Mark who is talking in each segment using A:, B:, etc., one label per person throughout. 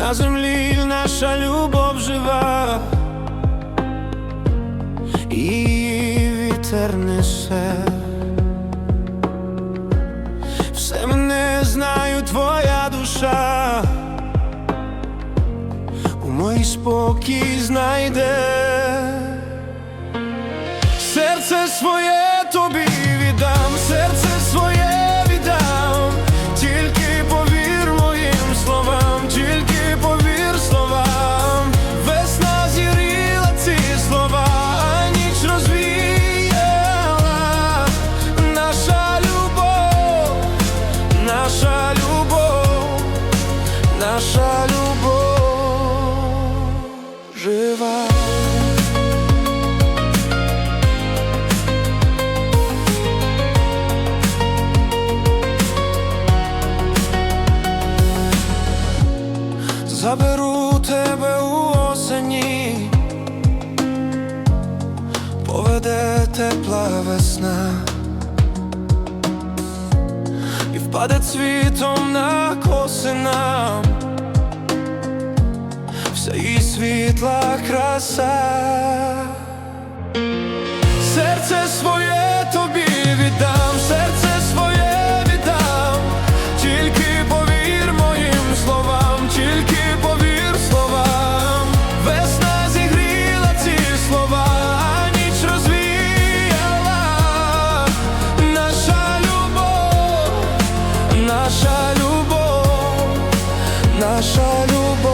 A: на землі наша любов жива, і вітер несе. Все мене знаю, твоя душа, у моїй спокій знайде. Серце своє Заберу тебе у осені, поведе тепла весна, і впаде цвітом на коси нам вся її світла краса. Серце своє наша любов.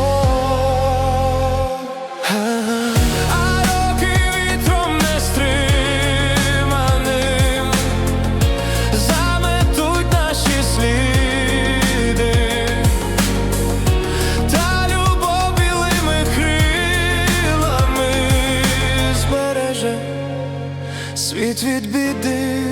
A: А роки вітром не стриманим заметуть наші сліди, та любов білими крилами збереже світ від біди.